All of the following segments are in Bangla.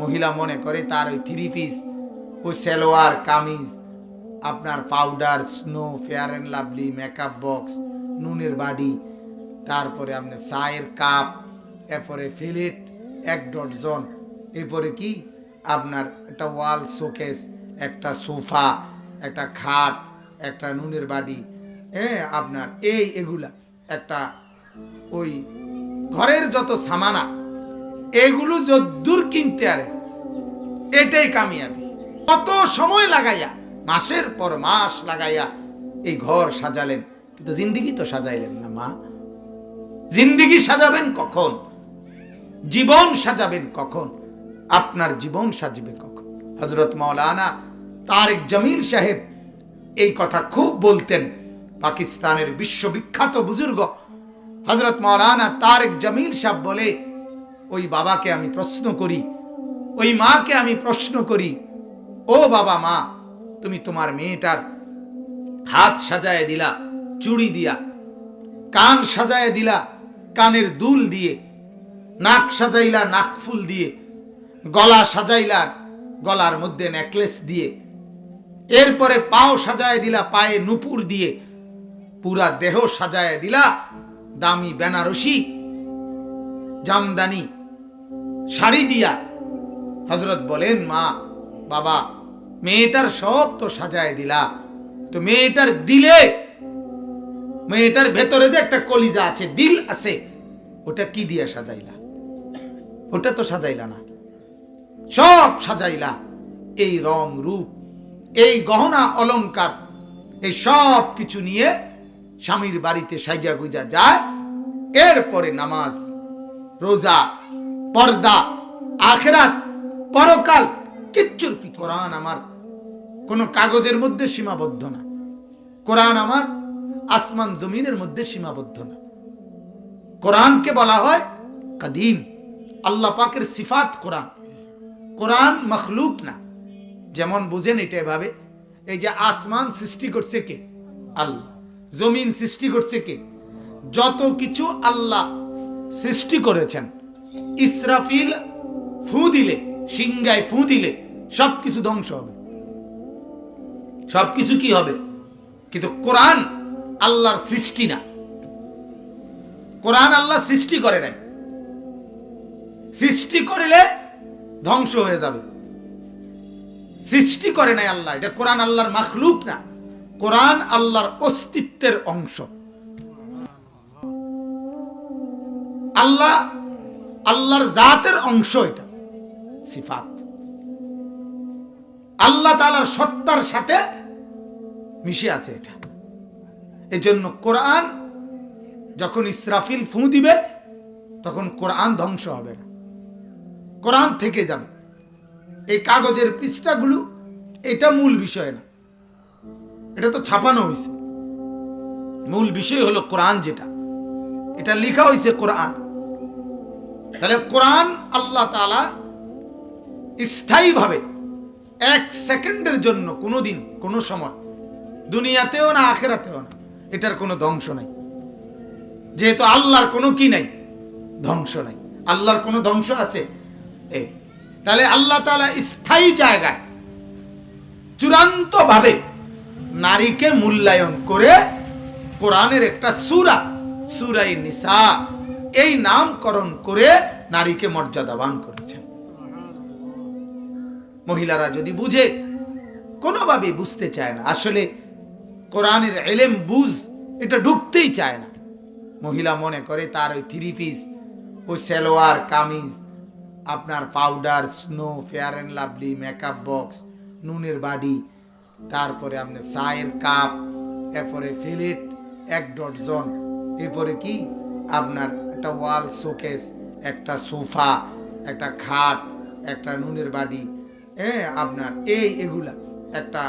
মহিলা মনে করে তার ওই থ্রি পিস ওই সেলোয়ার, কামিজ, আপনার powder snow fair and lovely makeup box নুনের বাড়ি তারপরে আপনার চায়ের কাপ এরপরে ফিলেট এক ডজন। এরপরে কি? আপনার একটা ওয়াল শোকেস একটা সোফা একটা খাট, একটা নুনের বাড়ি হ্যাঁ আপনার এই এগুলা, একটা ওই ঘরের যত সামানা এগুলো যদ্দূর কিনতে আরে, এটাই কামিয়াবি। কত সময় লাগাইয়া, মাসের পর মাস লাগাইয়া এই ঘর সাজালেন। কিন্তু জিন্দিগি তো সাজাইলেন না, মা। জিন্দিগি সাজাবেন কখন? জীবন সাজাবেন কখন? আপনার জীবন সাজবে কখন? হজরত মৌলানা তারেক জামিল সাহেব এই কথা খুব বলতেন। পাকিস্তানের বিশ্ববিখ্যাত বুজুর্গ হজরত মৌলানা তারেক জামিল সাহেব বলে ওই বাবাকে আমি প্রশ্ন করি, ওই মাকে আমি প্রশ্ন করি, ও বাবা মা, তুমি তোমার মেয়েটার হাত সাজায় দিলা, চুড়ি দিয়া, কান সাজায় দিলা, কানের দুল দিয়ে, নাক সাজাইলা, নাক ফুল দিয়ে, গলা সাজাইলা, গলার মধ্যে নেকলেস দিয়ে, এরপরে পাও সাজায় দিলা, পায়ে নুপুর দিয়ে, পুরা দেহ সাজায় দিলা, দামি বেনারসি, জামদানি শাড়ি দিয়া। হজরত বলেন, মা, বাবা, মেয়েটার সব তো সাজায় দিলা। তো মেয়েটার দিলে, মেয়েটার ভেতরে যে একটা কলিজা আছে, দিল আছে, ওটা কি দিয়ে সাজাইলা? ওটা তো সাজাইলা না। সব সাজাইলা। এই রং রূপ, এই গহনা অলংকার, এই সব কিছু নিয়ে স্বামীর বাড়িতে সাইজা গুজা যায়। এরপরে নামাজ, রোজা পর্দা, আখেরাত, পরকাল, কিচ্ছুর ফি। কোরআন আমার কোনো কাগজের মধ্যে সীমাবদ্ধ না। কোরআন আমার আসমান জমিনের মধ্যে সীমাবদ্ধ না। কোরআনকে বলা হয় কাদিম। আল্লাহ পাকের সিফাত কোরআন। কোরআন মখলুক না। যেমন বুঝেন এটা এভাবে, এই যে আসমান সৃষ্টি করছে কে? আল্লাহ। জমিন সৃষ্টি করছে কে? যত কিছু আল্লাহ সৃষ্টি করেছেন ইসরাফিল ফু দিলে সিংগায় ফু দিলে সব কিছু ধ্বংস হবে। সব কিছু কি হবে? কিন্তু কোরআন আল্লাহর সৃষ্টি না। কোরআন আল্লাহ সৃষ্টি করে নাই। সৃষ্টি করিলে ধ্বংস হয়ে যাবে। সৃষ্টি করে নাই আল্লাহ, এটা কোরআন আল্লাহর মাখলুক না। কোরআন আল্লাহর অস্তিত্বের অংশ। আল্লাহ আল্লাহর জাতের অংশ এটা, সিফাত। আল্লাহ তালার সত্তার সাথে মিশে আছে এটা। এই জন্য কোরআন যখন ইসরাফিল ফু দিবে, তখন কোরআন ধ্বংস হবে না। কোরআন থেকে যাবে। এই কাগজের পৃষ্ঠাগুলো, এটা মূল বিষয় না। এটা তো ছাপানো হয়েছে মূল বিষয় হলো কোরআন যেটা। এটা লেখা হয়েছে কোরআন। তাহলে কোরআন আল্লাহ তালা স্থায়ীভাবে এক সেকেন্ডের জন্য কোনো দিন কোনো সময়, দুনিয়াতেও না, আখেরাতেও না, এটার কোনো ধ্বংস নাই। যেহেতু আল্লাহর কোনো কি নাই? ধ্বংস নাই। আল্লাহর কোনো ধ্বংস আছে? এ, তাহলে আল্লাহ তালা স্থায়ী জায়গায় চূড়ান্তভাবে নারীকে মূল্যায়ন করে কোরআনের একটা সুরা, সুরাই নিসা এই নামকরণ করে নারীকে মর্যাদাবান করেছেন। মহিলারা যদি বুঝে কোনোভাবে বুঝতে চায় না। আসলে কোরআনের এলেম, বুঝ, এটা ঢুকতেই চায় না। মহিলা মনে করে তার ওই থ্রি পিস ওই সেলোয়ার, কামিজ, আপনার powder, snow, fair and lovely, makeup box, নুনের বাড়ি তারপরে আপনার চায়ের কাপ, এরপরে ফিলেট, এক ডজন, এরপরে কি? আপনার একটা ওয়াল, শোকেস, একটা সোফা, একটা খাট, একটা নুনের বাড়ি হ্যাঁ আপনার এই এগুলা, একটা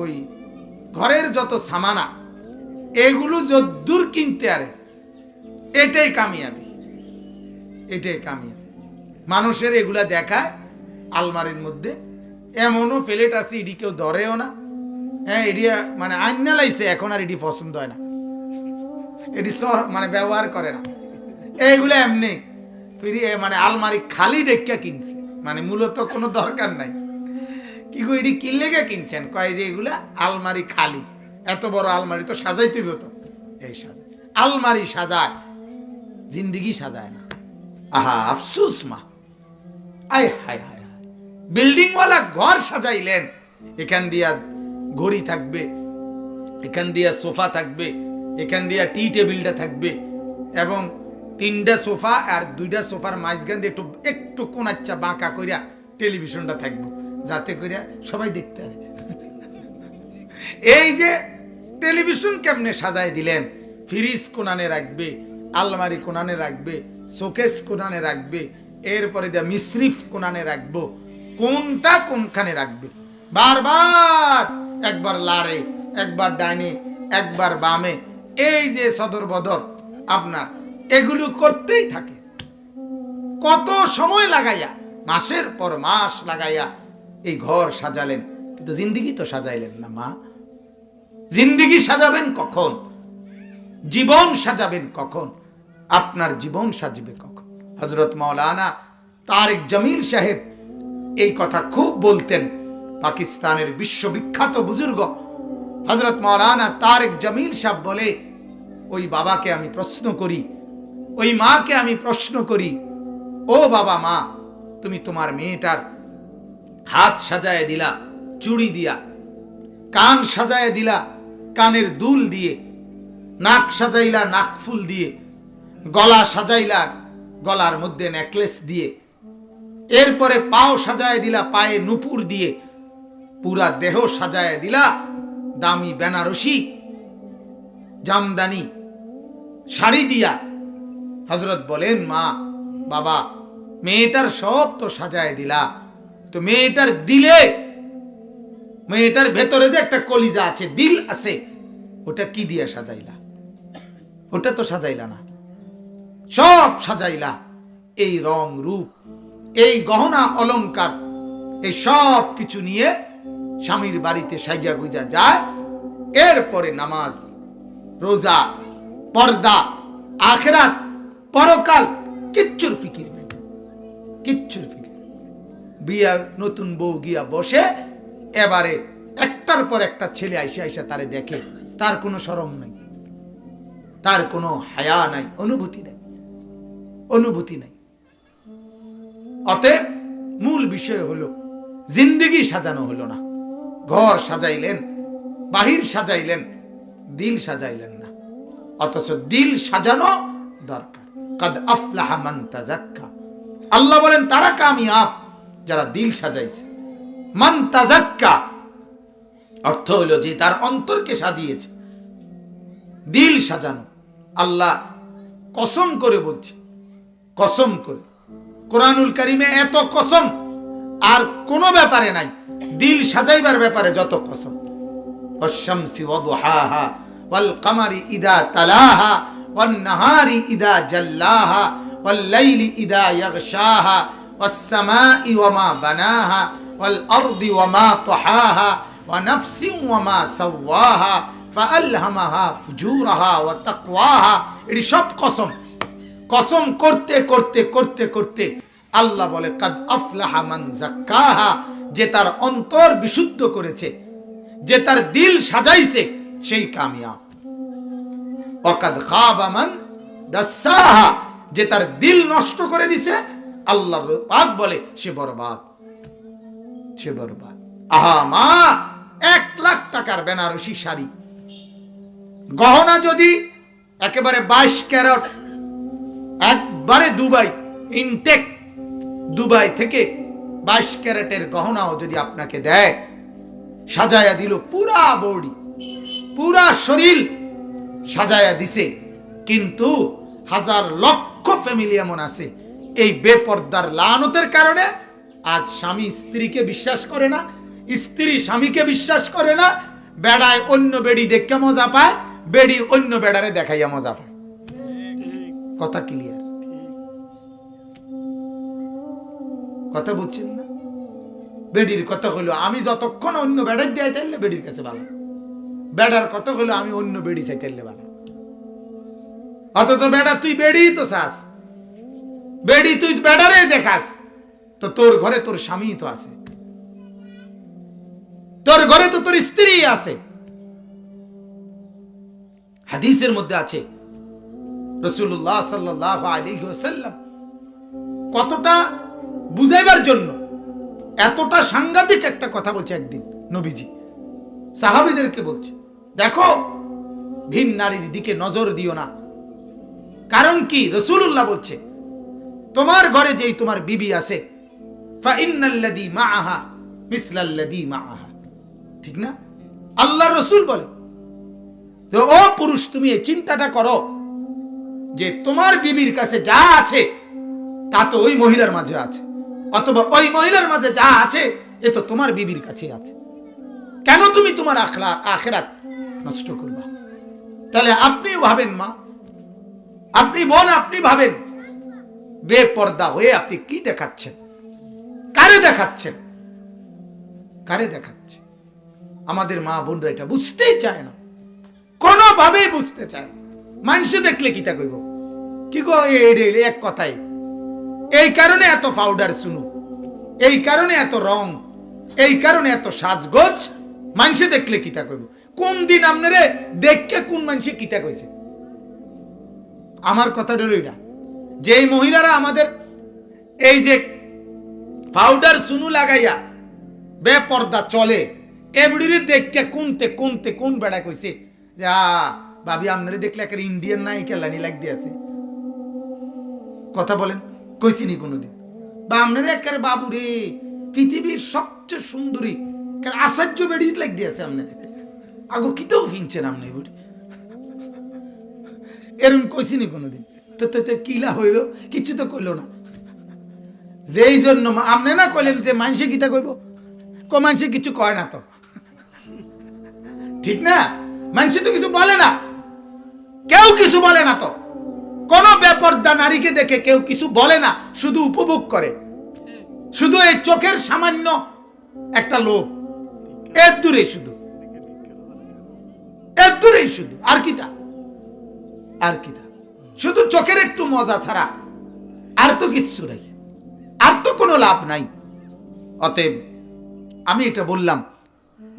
ওই ঘরের যত সামানা, এগুলো যদ্দূর কিনতে আরে, এটাই কামিয়াবি এটাই কামিয়াবি। মানুষের এগুলা দেখায় আলমারির মধ্যে, এমনও প্লেট আছে, এটি কেউ ধরেও না হ্যাঁ এটি মানে আইনা লাইছে, এখন আর এটি পছন্দ হয় না। এটি মানে ব্যবহার করে না। এইগুলো এমনি ফিরি মানে আলমারি খালি দেখা কিনছে। মানে মূলত কোনো দরকার নাই। কি গো, এটি কিনলে লেগে কিনছেন? কয় যে এগুলা আলমারি খালি। এত বড় আলমারি তো সাজাইতে হতো এই সাজায়। আলমারি সাজায়। জিন্দিগি সাজায় না। আহা, আফসুস মা। আয় হায় হায়। বিল্ডিংওয়ালা ঘর সাজাইলেন। এখান দিয়া ঘড়ি থাকবে, এখান দিয়া সোফা থাকবে, এখান দিয়া টি টেবিলটা থাকবে এবং তিনটা সোফা আর দুইটা সোফার মাঝখান দিয়ে একটু একটু কোনাচ্চা বাঁকা কইরা টেলিভিশনটা থাকব, যাতে কইরা সবাই দেখতে পারে। এই যে টেলিভিশন কেমনে সাজায় দিলেন? ফ্রিজ কোনানে রাখবে, আলমারি কোনানে রাখবে, শোকেস কোনানে রাখবে, এরপরে দেয়া মিশ্রিফ কোনানে রাখব, কোনটা কোনখানে রাখবে? বারবার একবার লারে, একবার ডাইনে, একবার বামে, এই যে সদর বদর, আপনার এগুলো করতেই থাকে। কত সময় লাগাইয়া, মাসের পর মাস লাগাইয়া এই ঘর সাজালেন, কিন্তু জিন্দিগি তো সাজাইলেন না, মা। জিন্দিগি সাজাবেন কখন? জীবন সাজাবেন কখন? আপনার জীবন সাজবে কখন? হজরত মাওলানা তারেক জামিল সাহেব এই কথা খুব বলতেন। পাকিস্তানের বিশ্ববিখ্যাত বুজুর্গ। হজরত মাওলানা তারেক জামিল সাহেব বলে, ওই বাবাকে আমি প্রশ্ন করি ওই মাকে আমি প্রশ্ন করি, ও বাবা মা, তুমি তোমার মেয়েটার হাত সাজায় দিলা, চুড়ি দিয়া, কান সাজায় দিলা, কানের দুল দিয়ে, নাক সাজাইলা, নাক ফুল দিয়ে, গলা সাজাইলা, গলার মধ্যে নেকলেস দিয়ে, এরপরে পাও সাজায় দিলা, পায়ে নুপুর দিয়ে, পুরা দেহ সাজায় দিলা, দামি বেনারসি, জামদানি, শাড়ি দিয়া হজরত বলেন, মা, বাবা, মেয়েটার সব তো সাজায় দিলা। তো মেয়েটার দিলে, মেয়েটার ভেতরে যে একটা কলিজা আছে, দিল আছে, ওটা কি দিয়ে সাজাইলা? ওটা তো সাজাইলা না। সব সাজাইলা। এই রং রূপ, এই গহনা অলংকার, এই সব কিছু নিয়ে স্বামীর বাড়িতে সাজা গুজা যায়। এরপরে নামাজ, রোজা, পর্দা, আখেরাত পরকাল কিচ্ছুর ফিকির নেই। কিচ্ছুর ফিকির। বিয়া, নতুন বউ গিয়া বসে, এবারে একটার পর একটা ছেলে আইসে আইসা তারে দেখে, তার কোনো সরম নাই। তার কোনো হায়া নাই, অনুভূতি নাই। অনুভূতি নাই। অতএব মূল বিষয় হলো, জিন্দিগি সাজানো হলো না। ঘর সাজাইলেন, বাহির সাজাইলেন, দিল সাজাইলেন না। অথচ দিল সাজানো দরকার। কাদ আফলাহা মান তাজাক্কা আল্লাহ বলেন, তারা কামিয়াব যারা দিল সাজাইছে। মান তাজাক্কা অর্থ হইল যে তার অন্তরকে সাজিয়েছে। দিল সাজানো। আল্লাহ কসম করে বলছে, কসম করে। কোরআনুল কারিমে এত কসম, আর কোনো ব্যাপারে নাই। দিল সাজাইবার ব্যাপারে যত কসম। অশামসি ওয়াল কামারি ইদা তালাহা والنهار إذا جلاها والليل إذا يغشاها والسماء وما بناها والأرض وما طحاها ونفس وما سواها فألهمها فجورها وتقواها এটি সব কসম কসম করতে করতে করতে করতে আল্লাহ বলে কাদ আফলাহা মান জাক্কাহা যে তার অন্তর বিশুদ্ধ করেছে যে তার দিল সাজাইছে সেই কামিয়াব ওয়াকাদ খাবা মান দাসাহা, যে তার দিল নষ্ট করে দিছে আল্লাহর পাক বলে, সে বরবাদ। সে বরবাদ। আহা মা, এক লাখ টাকার বেনারসি শাড়ি। গহনা যদি একেবারে বাইশ ক্যারট, একবারে দুবাই, ইনটেক দুবাই থেকে বাইশ ক্যারেটের গহনাও যদি আপনাকে দেয়, সাজায়া দিল পুরা বডি, পুরা শরীর সাজায়া দিছে। কিন্তু হাজার লক্ষ ফ্যামিলি এমন আছে। এই বেপর্দার লানতের কারণে আজ স্বামী স্ত্রীকে বিশ্বাস করে না, স্ত্রী স্বামীকে বিশ্বাস করে না, বেড়ায় অন্য বেড়ি দেখে মজা পায়, বেড়ি অন্য বেড়ারে দেখাইয়া মজা পায়। কথা ক্লিয়ার কথা বুঝছেন না? বেডির কথা হলো আমি যতক্ষণ অন্য বেড়ার দিয়ে তাইলে বেডির কাছে ভালো। বেড়ার কত হলো, আমি অন্য বেড়ি চাই তাইলে ভালো অথচ বেড়া, তুই বেড়ি তো চাস। বেড়ি তুই বেড়ারে দেখাস। তো তোর ঘরে তোর স্বামী তো আছে। তোর ঘরে তো তোর স্ত্রী আছে। হাদিসের মধ্যে আছে রসুল্লাহ সাল্লাহ আলী ওসাল্লাম কতটা বুঝাইবার জন্য, এতটা সাংঘাতিক একটা কথা বলছে একদিন নবীজি। সাহাবিদেরকে বলছে। দেখো, ভিন নারীর দিকে নজর দিও না। কারণ কি? রসুল্লাহ বলছে, তোমার ঘরে যেই তোমার বিবি আছে ঠিক না? আল্লাহ রসুল বলে ও পুরুষ, তুমি এই চিন্তাটা করো যে তোমার বিবির কাছে যা আছে, তা তো ওই মহিলার মাঝে আছে, অথবা ওই মহিলার মাঝে যা আছে, এ তো তোমার বিবির কাছে আছে। কেন তুমি তোমার আখলা, আখেরাত নষ্ট করবা। তাহলে আপনিও ভাবেন, মা। আপনি বোন, আপনি ভাবেন। বেপর্দা হয়ে আপনি কি দেখাচ্ছেন? কারে দেখাচ্ছেন? কারে দেখাচ্ছে আমাদের মা বোনরা এটা বুঝতেই চায় না। কোনোভাবেই বুঝতে চায় না। মানুষে দেখলে কি তা কইব? কি গো এই এক কথাই এই কারণে এত পাউডার শুনু এই কারণে এত রং। এই কারণে এত সাজগোজ। মানুষে দেখলে কিতা কইব? কোন দিন আপনারে দেখকে কোন মানুষে কিতা কইছে? আমার কথা হলো এটা। যেই মহিলারা আমাদের এই যে পাউডার সুনু লাগাইয়া বেপর্দা চলে এমডির দেখকে কোনতে কোনতে কোন বেড়া কইছে? যে, আ, ভাবি, আপনারে দেখলে একটা ইন্ডিয়ান নায়িকা লানি লাগ দিয়েছে কথা বলেন কইছিনি কোনোদিন? বা আপনার একের বাবু রে পৃথিবীর সবচেয়ে সুন্দরী আশ্চর্য বেড়ি লাগ দিয়েছে আপনার আগো কিতেও কইছিনি কোনোদিন। তো তো কিলা হইল? কিছু তো না। যেই জন্য আপনি না কইলেন যে মানুষে কিতা কইব? মানুষে কিছু কয় না তো। ঠিক না? মানুষে তো কিছু বলে না। কেউ কিছু বলে না তো। কোন বেপর্দা নারীকে দেখে কেউ কিছু বলে না, শুধু উপভোগ করে। শুধু এই চোখের সামান্য একটা লোভ। এর দূরে শুধু। এর শুধু, আর কি তা? আর কি তা? শুধু চোখের একটু মজা ছাড়া আর তো কিচ্ছু নাই, আর তো কোনো লাভ নাই। অতএব আমি এটা বললাম,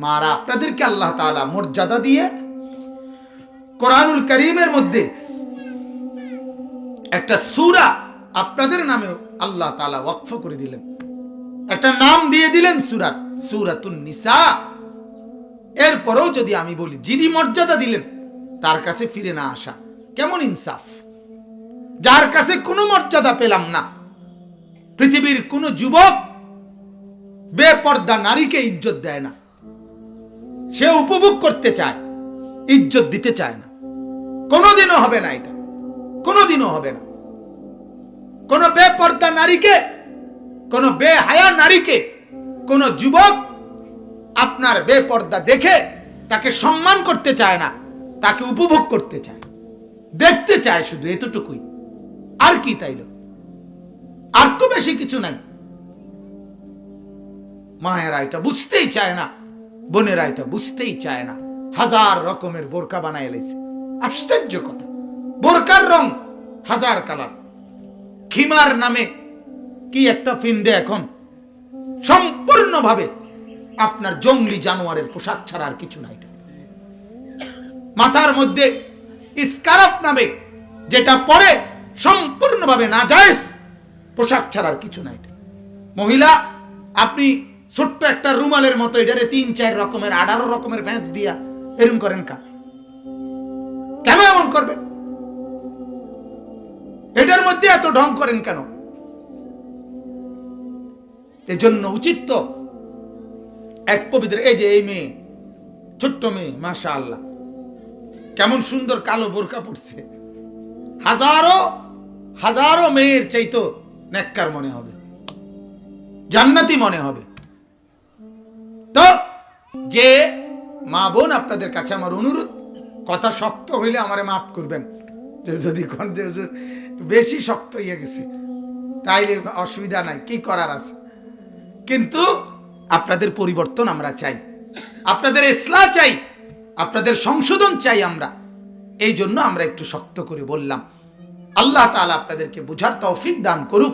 মারা, আপনাদেরকে আল্লাহ তাআলা মর্যাদা দিয়ে কোরআনুল করিমের মধ্যে একটা সুরা আপনাদের নামেও আল্লাহ তালা ওয়াকফ করে দিলেন। একটা নাম দিয়ে দিলেন সূরার সূরাতুন নিসা। এরপরেও যদি আমি বলি, যিনি মর্যাদা দিলেন, তার কাছে ফিরে না আসা, কেমন ইনসাফ? যার কাছে কোনো মর্যাদা পেলাম না, পৃথিবীর কোনো যুবক বেপর্দা নারীকে ইজ্জত দেয় না। সে উপভোগ করতে চায়, ইজ্জত দিতে চায় না। কোনোদিনও হবে না এটা, কোনোদিনও হবে না। কোন বেপর্দা নারীকে, কোন বেহায়া নারীকে, কোন যুবক আপনার বেপর্দা দেখে তাকে সম্মান করতে চায় না, তাকে উপভোগ করতে চায়। দেখতে চায় শুধু এতটুকুই। আর কি তাইল আর তো বেশি কিছু নাই। মায়েরা এটা বুঝতেই চায় না, বোনেরা এটা বুঝতেই চায় না। হাজার রকমের বোরকা বানায় এলেছে আশ্চর্য কথা। বোরকার রং হাজার কালার। খিমার নামে কি একটা ফিন্দে এখন। সম্পূর্ণভাবে আপনার জঙ্গলি জানোয়ারের পোশাক ছাড়া আর কিছু নাই। মাথার মধ্যে স্কারাফ নামে যেটা পরে সম্পূর্ণভাবে না যায় পোশাক ছাড়ার কিছু নাই। মহিলা, আপনি ছোট্ট একটা রুমালের মতো এটারে তিন, চার রকমের, আঠারো রকমের ফ্যান্স দিয়া এরম করেন কা? কেন এমন করবেন? এটার মধ্যে এত ঢং করেন কেন? এজন্য উচিত তো এক পবিত্র, এই যে এই মেয়ে, ছোট্ট মেয়ে মাশা আল্লাহ কেমন সুন্দর কালো বোরকা পড়ছে হাজারো হাজারো মেয়ের চাইতো নেককার মনে হবে। জান্নাতি মনে হবে। তো, যে মা বোন আপনাদের কাছে আমার অনুরোধ, কথা শক্ত হইলে আমারে মাফ করবেন। যদি বেশি শক্ত হয়ে গেছে, তাইলে অসুবিধা নাই, কি করার আছে? কিন্তু আপনাদের পরিবর্তন আমরা চাই। আপনাদের এসলা চাই, আপনাদের সংশোধন চাই আমরা। এই জন্য আমরা একটু শক্ত করে বললাম, আল্লাহ তালা আপনাদেরকে বুঝার তৌফিক দান করুক।